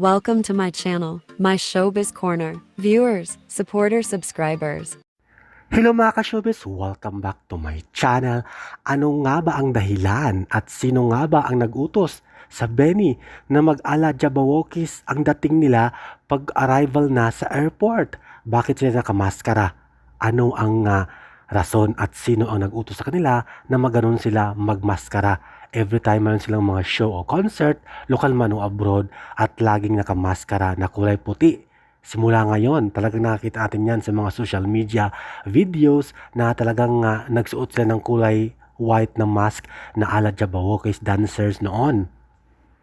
Welcome to my channel, my showbiz corner. Viewers, supporters, subscribers. Hello mga ka-showbiz! Welcome back to my channel. Ano nga ba ang dahilan at sino nga ba ang nag-utos sa Benny na mag-ala Jabawokis ang dating nila pag-arrival na sa airport? Bakit sila nakamaskara? Ano ang ah, rason at sino ang nag-utos sa kanila na maganon sila magmaskara? Every time mayroon silang mga show o concert, lokal man o abroad, at laging nakamaskara na kulay puti. Simula ngayon, talagang nakakita natin yan sa mga social media videos na talagang ah, nagsuot sila ng kulay white na mask na ala Jabawokis dancers noon.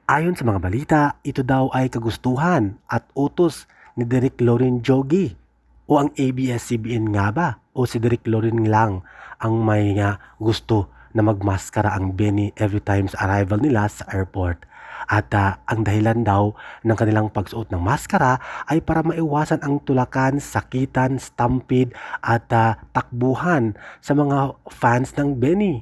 Ayon sa mga balita, ito daw ay kagustuhan at utos ni Derek Lorin Jogi. O ang ABS-CBN nga ba? O si Derek Lorin lang ang may nga gusto na magmaskara ang Benny every time sa arrival nila sa airport. At ah, ang dahilan daw ng kanilang pagsuot ng maskara ay para maiwasan ang tulakan, sakitan, stampede at ah, takbuhan sa mga fans ng Benny.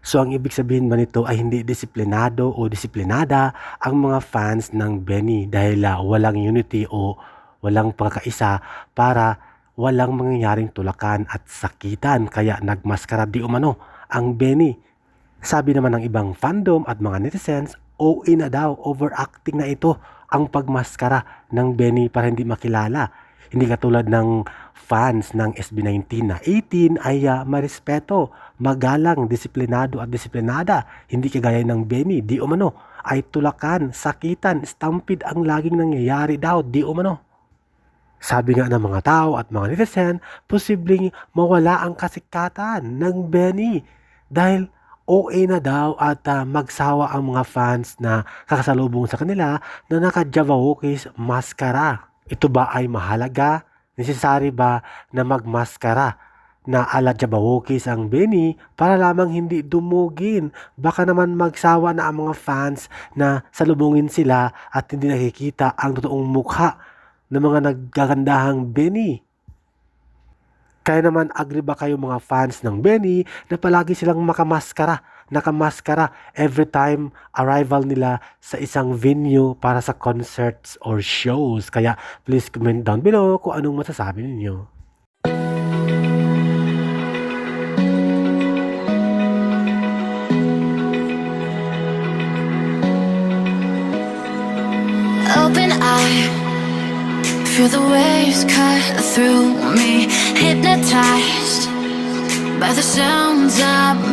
So ang ibig sabihin ba nito ay hindi disiplinado o disiplinada ang mga fans ng Benny dahil ah, walang unity o walang pagkakaisa para walang mangyayaring tulakan at sakitan kaya nagmaskara di umano ang Benny. Sabi naman ng ibang fandom at mga netizens, OA na daw, overacting na ito ang pagmaskara ng Benny para hindi makilala. Hindi katulad ng fans ng SB19 na 18 ay uh, marespeto, magalang, disiplinado at disiplinada. Hindi kagaya ng Benny, di umano, ay tulakan, sakitan, stampede ang laging nangyayari daw, di umano. Sabi nga ng mga tao at mga netizen, posibleng mawala ang kasikatan ng Benny dahil OA na daw at ah, magsawa ang mga fans na kakasalubong sa kanila na naka-Javawokis maskara. Ito ba ay mahalaga? Necessary ba na magmaskara na ala Jabawokis ang Benny para lamang hindi dumugin? Baka naman magsawa na ang mga fans na salubungin sila at hindi nakikita ang totoong mukha ng mga naggagandahang Benny. Kaya naman agree ba kayo mga fans ng Benny na palagi silang makamaskara, nakamaskara every time arrival nila sa isang venue para sa concerts or shows. Kaya please comment down below kung anong masasabi ninyo. Open eye, feel the waves cut through me. Hypnotized by the sounds of